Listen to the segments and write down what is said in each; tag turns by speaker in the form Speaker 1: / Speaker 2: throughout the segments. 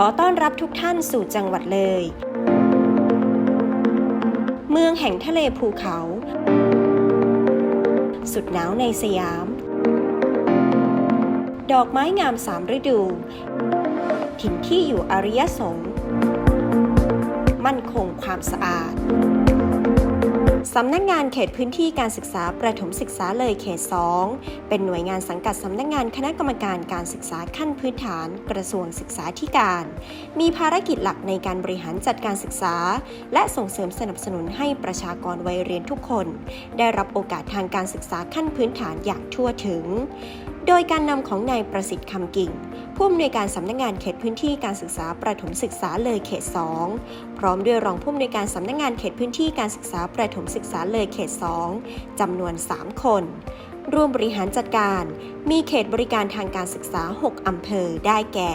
Speaker 1: ขอต้อนรับทุกท่านสู่จังหวัดเลย เมืองแห่งทะเลภูเขา สุดหนาวในสยาม ดอกไม้งามสามฤดู ถิ่นที่อยู่อริยสงฆ์มั่นคงความสะอาด สำนักงานเขตพื้นที่การศึกษาประถมศึกษาเลยเขต 2 เป็นหน่วยงานสังกัดสำนักงานคณะกรรมการการศึกษาขั้นพื้นฐาน กระทรวงศึกษาธิการ มีภารกิจหลักในการบริหารจัดการศึกษา และส่งเสริมสนับสนุนให้ประชากรวัยเรียนทุกคน ได้รับโอกาสทางการศึกษาขั้นพื้นฐานอย่างทั่วถึง โดยการนำของนายประสิทธิ์คำกิ่ง ผู้อำนวยการสำนักงานเขตพื้นที่การศึกษาประถมศึกษาเลยเขต 2 พร้อมด้วยรองผู้อำนวยการสำนักงานเขตพื้นที่การศึกษาประถมศึกษาเลยเขต 2จำนวน 3 คนร่วมบริหารจัดการ มีเขตบริการทางการศึกษา 6 อำเภอ ได้แก่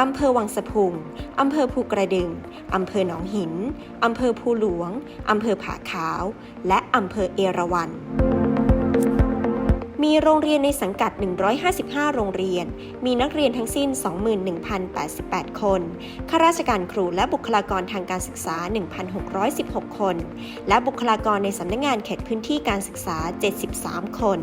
Speaker 1: อำเภอวังสะพุง อำเภอภูกระดึง อำเภอหนองหิน อำเภอภูหลวง อำเภอผาขาว และอำเภอเอราวัณ มีโรงเรียนในสังกัด 155 โรงเรียน มีนักเรียนทั้งสิ้น 21,088 คน ข้าราชการครูและบุคลากรทางการศึกษา 1,616 คน และบุคลากรในสำนักงานเขตพื้นที่การศึกษา 73 คน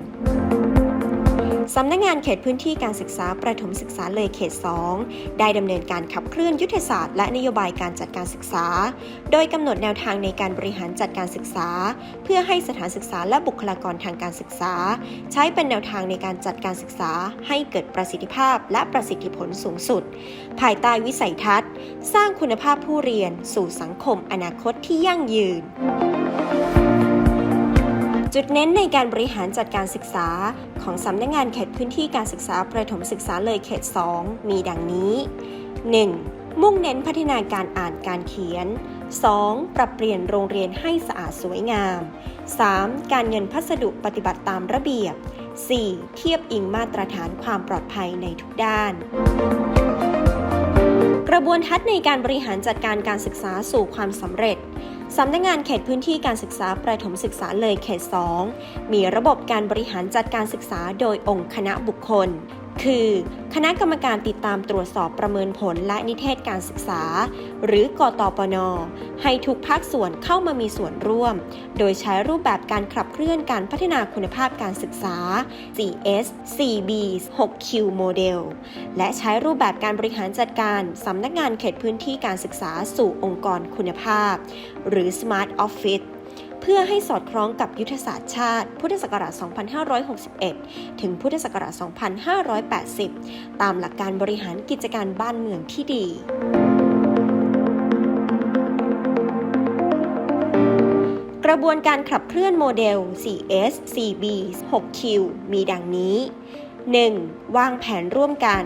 Speaker 1: สำนักงานเขตพื้นที่การศึกษาประถมศึกษาเลยเขต 2 ได้ดำเนินการขับเคลื่อนยุทธศาสตร์และนโยบายการจัดการศึกษา โดยกำหนดแนวทางในการบริหารจัดการศึกษา เพื่อให้สถานศึกษาและบุคลากรทางการศึกษา ใช้เป็นแนวทางในการจัดการศึกษา ให้เกิดประสิทธิภาพและประสิทธิผลสูงสุด ภายใต้วิสัยทัศน์ สร้างคุณภาพผู้เรียน สู่สังคมอนาคตที่ยั่งยืน จุดเน้นในการบริหารจัดการศึกษา ของสำนักงานเขตพื้นที่การศึกษาประถมศึกษาเลยเขต 2 มีดังนี้ 1. มุ่งเน้นพัฒนาการอ่านการเขียน 2. ปรับเปลี่ยนโรงเรียนให้สะอาดสวยงาม 3. การเงินพัสดุปฏิบัติตามระเบียบ 4. เทียบอิงมาตรฐานความปลอดภัยในทุกด้านกระบวนทัศน์ในการบริหารจัดการการศึกษาสู่ความสำเร็จ สำนักงานเขตพื้นที่การศึกษาประถมศึกษาเลยเขต 2 มีระบบการบริหารจัดการศึกษาโดยองค์คณะบุคคล คือ คณะกรรมการติดตามตรวจสอบประเมินผลและนิเทศการศึกษา หรือกตปน ให้ทุกภาคส่วนเข้ามามีส่วนร่วม โดยใช้รูปแบบการขับเคลื่อนการพัฒนาคุณภาพการศึกษา 4S 4B 6Q โมเดล และใช้รูปแบบการบริหารจัดการสำนักงานเขตพื้นที่การศึกษาสู่องค์กรคุณภาพ หรือ Smart Office เพื่อให้สอดคล้องกับยุทธศาสตร์ชาติ พุทธศักราช 2561 ถึงพุทธศักราช 2580 ตามหลักการบริหารกิจการบ้านเมืองที่ดีกระบวนการขับเคลื่อนโมเดล 4S 4B 6Q มีดังนี้ 1. วางแผนร่วมกัน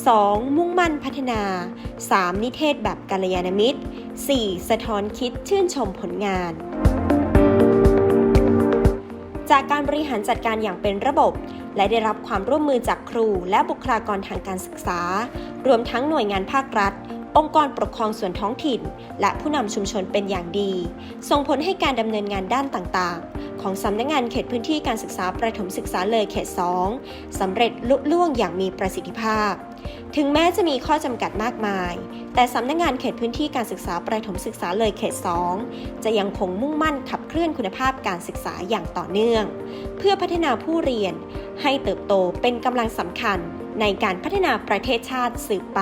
Speaker 1: 2. มุ่งมั่นพัฒนา 3. นิเทศแบบกัลยาณมิตร 4. สะท้อนคิดชื่นชมผลงาน จากการบริหารจัดการอย่างเป็นระบบ และได้รับความร่วมมือจากครูและบุคลากรทางการศึกษา รวมทั้งหน่วยงานภาครัฐ องค์กรปกครองส่วนท้องถิ่น และผู้นำชุมชนเป็นอย่างดี ส่งผลให้การดำเนินงานด้านต่างๆ ของสำนักงานเขตพื้นที่การศึกษาประถมศึกษาเลยเขต 2สำเร็จลุล่วงอย่างมีประสิทธิภาพ ถึงแม้จะมีข้อจำกัดมากมาย แต่สำนักงานเขตพื้นที่การศึกษาประถมศึกษาเลยเขต 2 จะยังคงมุ่งมั่นขับเคลื่อนคุณภาพการศึกษาอย่างต่อเนื่อง เพื่อพัฒนาผู้เรียนให้เติบโตเป็นกำลังสำคัญในการพัฒนาประเทศชาติสืบไป